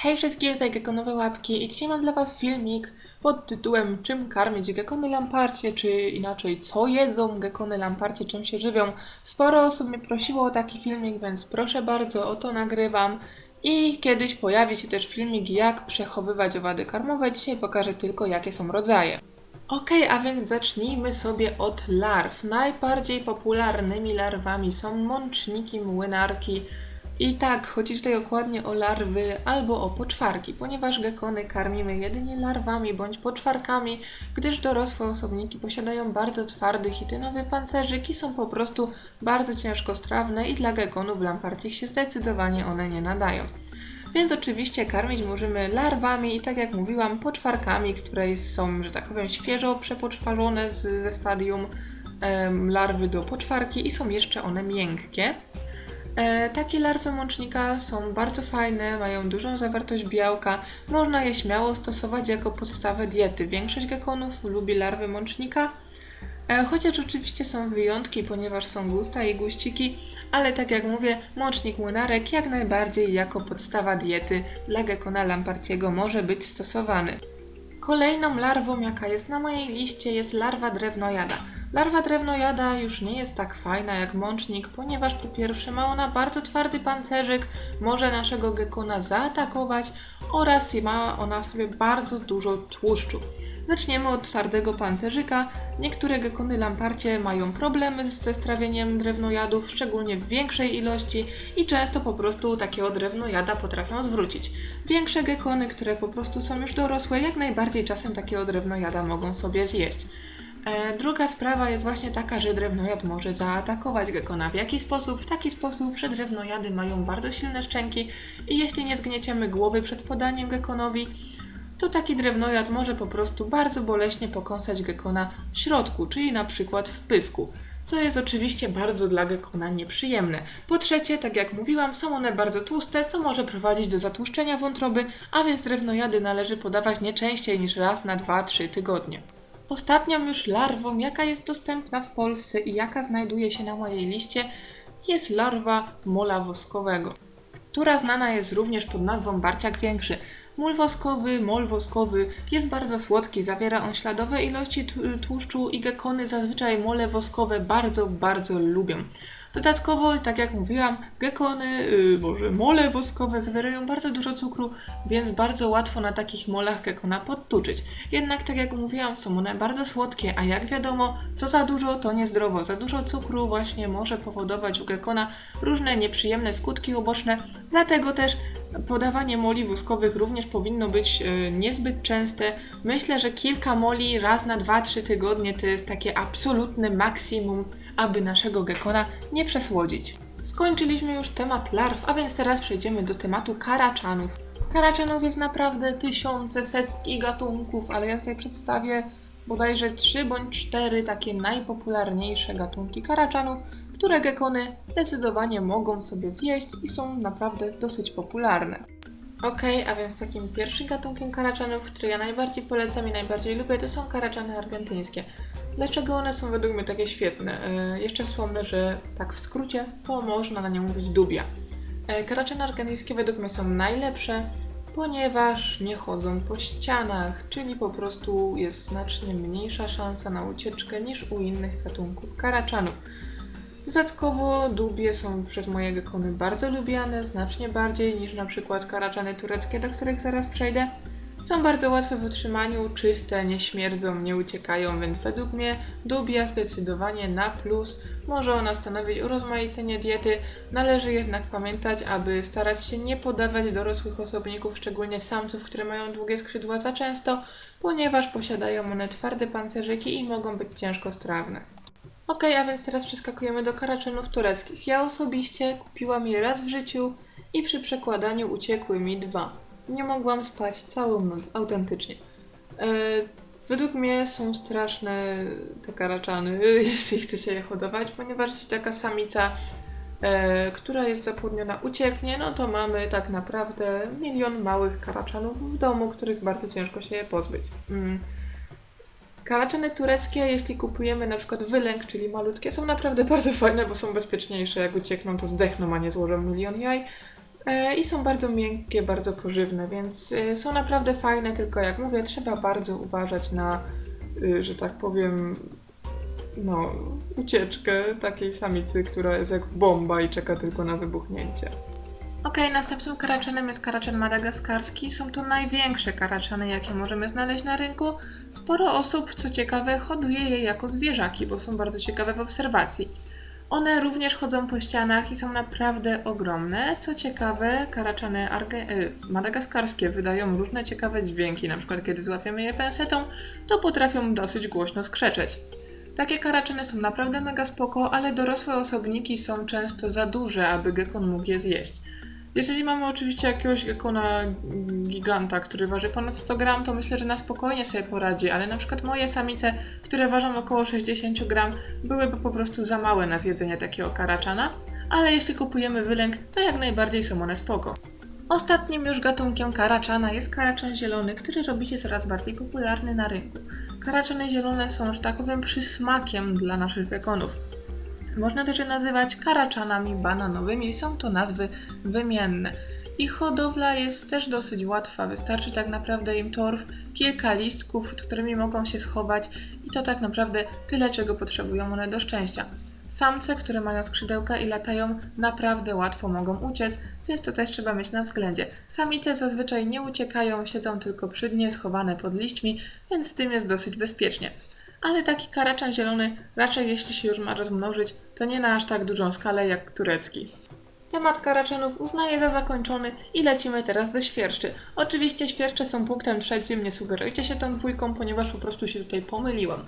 Hej wszystkim, tutaj gekonowe łapki i dzisiaj mam dla was filmik pod tytułem Czym karmić gekony lamparcie, czy inaczej co jedzą gekony lamparcie, czym się żywią. Sporo osób mnie prosiło o taki filmik, więc proszę bardzo, o to nagrywam. I kiedyś pojawi się też filmik jak przechowywać owady karmowe, dzisiaj pokażę tylko jakie są rodzaje. Okej, a więc zacznijmy sobie od larw. Najbardziej popularnymi larwami są mączniki, młynarki, i tak, chodzi tutaj dokładnie o larwy albo o poczwarki, ponieważ gekony karmimy jedynie larwami bądź poczwarkami, gdyż dorosłe osobniki posiadają bardzo twardy chitynowy pancerzyk i są po prostu bardzo ciężkostrawne i dla gekonów lamparcich się zdecydowanie one nie nadają. Więc oczywiście karmić możemy larwami i tak jak mówiłam, poczwarkami, które są, że tak powiem, świeżo przepoczwarzone ze stadium em, larwy do poczwarki i są jeszcze one miękkie. E, takie larwy mącznika są bardzo fajne, mają dużą zawartość białka. Można je śmiało stosować jako podstawę diety. Większość gekonów lubi larwy mącznika, e, chociaż oczywiście są wyjątki, ponieważ są gusta i guściki, ale tak jak mówię, mącznik młynarek jak najbardziej jako podstawa diety dla gekona lampartiego może być stosowany. Kolejną larwą, jaka jest na mojej liście, jest larwa drewnojada. Larwa drewnojada już nie jest tak fajna jak mącznik, ponieważ po pierwsze ma ona bardzo twardy pancerzyk, może naszego gekona zaatakować oraz ma ona w sobie bardzo dużo tłuszczu. Zaczniemy od twardego pancerzyka. Niektóre gekony lamparcie mają problemy ze strawieniem drewnojadów, szczególnie w większej ilości i często po prostu takiego drewnojada potrafią zwrócić. Większe gekony, które po prostu są już dorosłe, jak najbardziej czasem takiego drewnojada mogą sobie zjeść. E, druga sprawa jest właśnie taka, że drewnojad może zaatakować gekona. W jaki sposób? W taki sposób, że drewnojady mają bardzo silne szczęki i jeśli nie zgnieciemy głowy przed podaniem gekonowi, to taki drewnojad może po prostu bardzo boleśnie pokąsać gekona w środku, czyli na przykład w pysku. Co jest oczywiście bardzo dla gekona nieprzyjemne. Po trzecie, tak jak mówiłam, są one bardzo tłuste, co może prowadzić do zatłuszczenia wątroby, a więc drewnojady należy podawać nie częściej niż raz na 2-3 tygodnie. Ostatnią już larwą, jaka jest dostępna w Polsce i jaka znajduje się na mojej liście, jest larwa mola woskowego, która znana jest również pod nazwą barciak większy. Mól woskowy, mol woskowy jest bardzo słodki, zawiera on śladowe ilości tłuszczu i gekony zazwyczaj mole woskowe bardzo, bardzo lubią. Dodatkowo, tak jak mówiłam, gekony, yy, boże, mole woskowe zawierają bardzo dużo cukru, więc bardzo łatwo na takich molach gekona podtuczyć. Jednak, tak jak mówiłam, są one bardzo słodkie, a jak wiadomo, co za dużo, to niezdrowo. Za dużo cukru właśnie może powodować u gekona różne nieprzyjemne skutki uboczne, dlatego też Podawanie moli woskowych również powinno być e, niezbyt częste. Myślę, że kilka moli raz na 2-3 tygodnie to jest takie absolutne maksimum, aby naszego gekona nie przesłodzić. Skończyliśmy już temat larw, a więc teraz przejdziemy do tematu karaczanów. Karaczanów jest naprawdę tysiące, setki gatunków, ale ja tutaj przedstawię bodajże 3 bądź 4 takie najpopularniejsze gatunki karaczanów, które gekony zdecydowanie mogą sobie zjeść i są naprawdę dosyć popularne. Ok, a więc takim pierwszym gatunkiem karaczanów, który ja najbardziej polecam i najbardziej lubię, to są karaczany argentyńskie. Dlaczego one są według mnie takie świetne? E, jeszcze wspomnę, że tak w skrócie, to można na nie mówić dubia. E, karaczany argentyńskie według mnie są najlepsze, ponieważ nie chodzą po ścianach, czyli po prostu jest znacznie mniejsza szansa na ucieczkę niż u innych gatunków karaczanów. Dodatkowo dubie są przez moje gekony bardzo lubiane, znacznie bardziej niż na przykład karaczany tureckie, do których zaraz przejdę. Są bardzo łatwe w utrzymaniu, czyste, nie śmierdzą, nie uciekają, więc według mnie dubia zdecydowanie na plus. Może ona stanowić urozmaicenie diety, należy jednak pamiętać, aby starać się nie podawać dorosłych osobników, szczególnie samców, które mają długie skrzydła za często, ponieważ posiadają one twarde pancerzyki i mogą być ciężko strawne. Ok, a więc teraz przeskakujemy do karaczanów tureckich. Ja osobiście kupiłam je raz w życiu i przy przekładaniu uciekły mi dwa. Nie mogłam spać całą noc, autentycznie. E, według mnie są straszne te karaczany, jeśli chce się je hodować, ponieważ jeśli taka samica, e, która jest zapłodniona, ucieknie, no to mamy tak naprawdę milion małych karaczanów w domu, których bardzo ciężko się je pozbyć. Mm. Karaczany tureckie, jeśli kupujemy na przykład wylęk, czyli malutkie, są naprawdę bardzo fajne, bo są bezpieczniejsze. Jak uciekną, to zdechną, a nie złożą milion jaj. E, I są bardzo miękkie, bardzo pożywne, więc e, są naprawdę fajne, tylko jak mówię, trzeba bardzo uważać na, y, że tak powiem, no, ucieczkę takiej samicy, która jest jak bomba i czeka tylko na wybuchnięcie. Okej, następnym karaczanem jest karaczan madagaskarski. Są to największe karaczany, jakie możemy znaleźć na rynku. Sporo osób, co ciekawe, hoduje je jako zwierzaki, bo są bardzo ciekawe w obserwacji. One również chodzą po ścianach i są naprawdę ogromne. Co ciekawe, karaczany arge- y, madagaskarskie wydają różne ciekawe dźwięki, na przykład kiedy złapiemy je pensetą, to potrafią dosyć głośno skrzeczeć. Takie karaczany są naprawdę mega spoko, ale dorosłe osobniki są często za duże, aby gekon mógł je zjeść. Jeżeli mamy oczywiście jakiegoś gekona giganta, który waży ponad 100 gram, to myślę, że na spokojnie sobie poradzi, ale na przykład moje samice, które ważą około 60 gram, byłyby po prostu za małe na zjedzenie takiego karaczana, ale jeśli kupujemy wylęk, to jak najbardziej są one spoko. Ostatnim już gatunkiem karaczana jest karaczan zielony, który robi się coraz bardziej popularny na rynku. Karaczany zielone są, że tak powiem, przysmakiem dla naszych gekonów. Można też je nazywać karaczanami bananowymi, są to nazwy wymienne. Ich hodowla jest też dosyć łatwa, wystarczy tak naprawdę im torf, kilka listków, pod którymi mogą się schować i to tak naprawdę tyle, czego potrzebują one do szczęścia. Samce, które mają skrzydełka i latają, naprawdę łatwo mogą uciec, więc to też trzeba mieć na względzie. Samice zazwyczaj nie uciekają, siedzą tylko przy dnie, schowane pod liśćmi, więc z tym jest dosyć bezpiecznie. Ale taki karaczan zielony, raczej jeśli się już ma rozmnożyć, to nie na aż tak dużą skalę jak turecki. Temat karaczanów uznaję za zakończony i lecimy teraz do świerszczy. Oczywiście świerszcze są punktem trzecim, nie sugerujcie się tą dwójką, ponieważ po prostu się tutaj pomyliłam.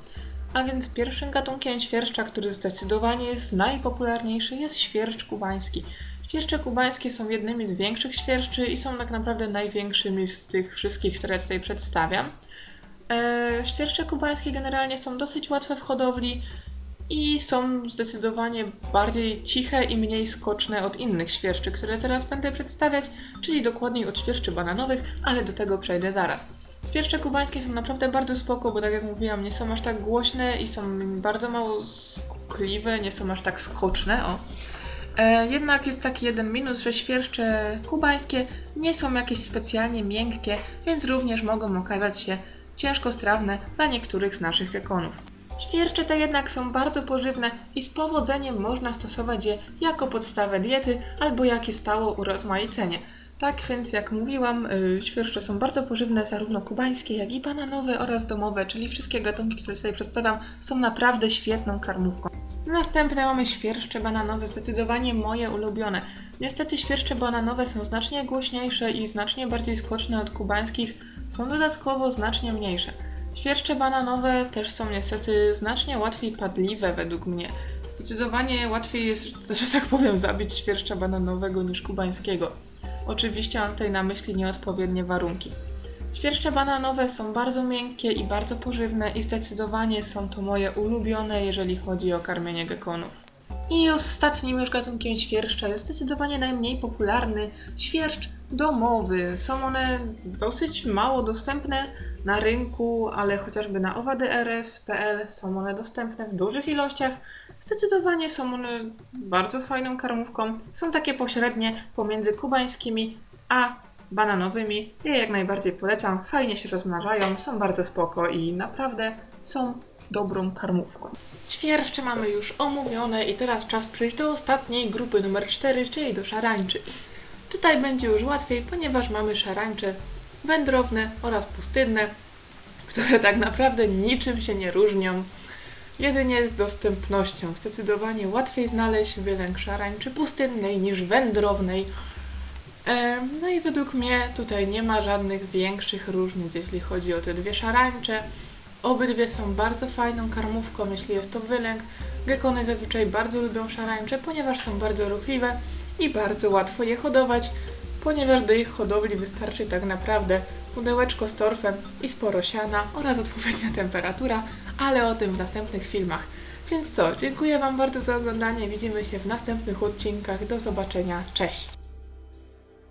A więc pierwszym gatunkiem świerszcza, który zdecydowanie jest najpopularniejszy, jest świerszcz kubański. Świerszcze kubańskie są jednymi z większych świerszczy i są tak naprawdę największymi z tych wszystkich, które tutaj przedstawiam. E, świerszcze kubańskie generalnie są dosyć łatwe w hodowli i są zdecydowanie bardziej ciche i mniej skoczne od innych świerszczy, które zaraz będę przedstawiać, czyli dokładniej od świerszczy bananowych, ale do tego przejdę zaraz. Świerszcze kubańskie są naprawdę bardzo spoko, bo tak jak mówiłam, nie są aż tak głośne i są bardzo mało skliwe, nie są aż tak skoczne, o. E, jednak jest taki jeden minus, że świerszcze kubańskie nie są jakieś specjalnie miękkie, więc również mogą okazać się ciężko strawne dla niektórych z naszych gekonów. Świerszcze te jednak są bardzo pożywne i z powodzeniem można stosować je jako podstawę diety albo jakie stało urozmaicenie. Tak więc jak mówiłam, świerszcze są bardzo pożywne, zarówno kubańskie, jak i bananowe oraz domowe, czyli wszystkie gatunki, które tutaj przedstawiam, są naprawdę świetną karmówką. Następne mamy świerszcze bananowe, zdecydowanie moje ulubione. Niestety świerszcze bananowe są znacznie głośniejsze i znacznie bardziej skoczne od kubańskich, są dodatkowo znacznie mniejsze. Świerszcze bananowe też są niestety znacznie łatwiej padliwe według mnie. Zdecydowanie łatwiej jest, że tak powiem, zabić świerszcza bananowego niż kubańskiego. Oczywiście mam tutaj na myśli nieodpowiednie warunki. Świerszcze bananowe są bardzo miękkie i bardzo pożywne i zdecydowanie są to moje ulubione, jeżeli chodzi o karmienie gekonów. I ostatnim już gatunkiem świerszcza jest zdecydowanie najmniej popularny świerszcz domowy. Są one dosyć mało dostępne na rynku, ale chociażby na owadrs.pl są one dostępne w dużych ilościach. Zdecydowanie są one bardzo fajną karmówką. Są takie pośrednie pomiędzy kubańskimi a bananowymi. Ja jak najbardziej polecam. Fajnie się rozmnażają, są bardzo spoko i naprawdę są dobrą karmówką. Świerszcze mamy już omówione i teraz czas przejść do ostatniej grupy numer 4, czyli do szarańczy. Tutaj będzie już łatwiej, ponieważ mamy szarańcze wędrowne oraz pustynne, które tak naprawdę niczym się nie różnią. Jedynie z dostępnością. Zdecydowanie łatwiej znaleźć wylęk szarańczy pustynnej niż wędrownej. No i według mnie tutaj nie ma żadnych większych różnic, jeśli chodzi o te dwie szarańcze. Obydwie są bardzo fajną karmówką, jeśli jest to wylęk. Gekony zazwyczaj bardzo lubią szarańcze, ponieważ są bardzo ruchliwe i bardzo łatwo je hodować, ponieważ do ich hodowli wystarczy tak naprawdę pudełeczko z torfem i sporo siana oraz odpowiednia temperatura, ale o tym w następnych filmach. Więc co, dziękuję Wam bardzo za oglądanie, widzimy się w następnych odcinkach, do zobaczenia, cześć!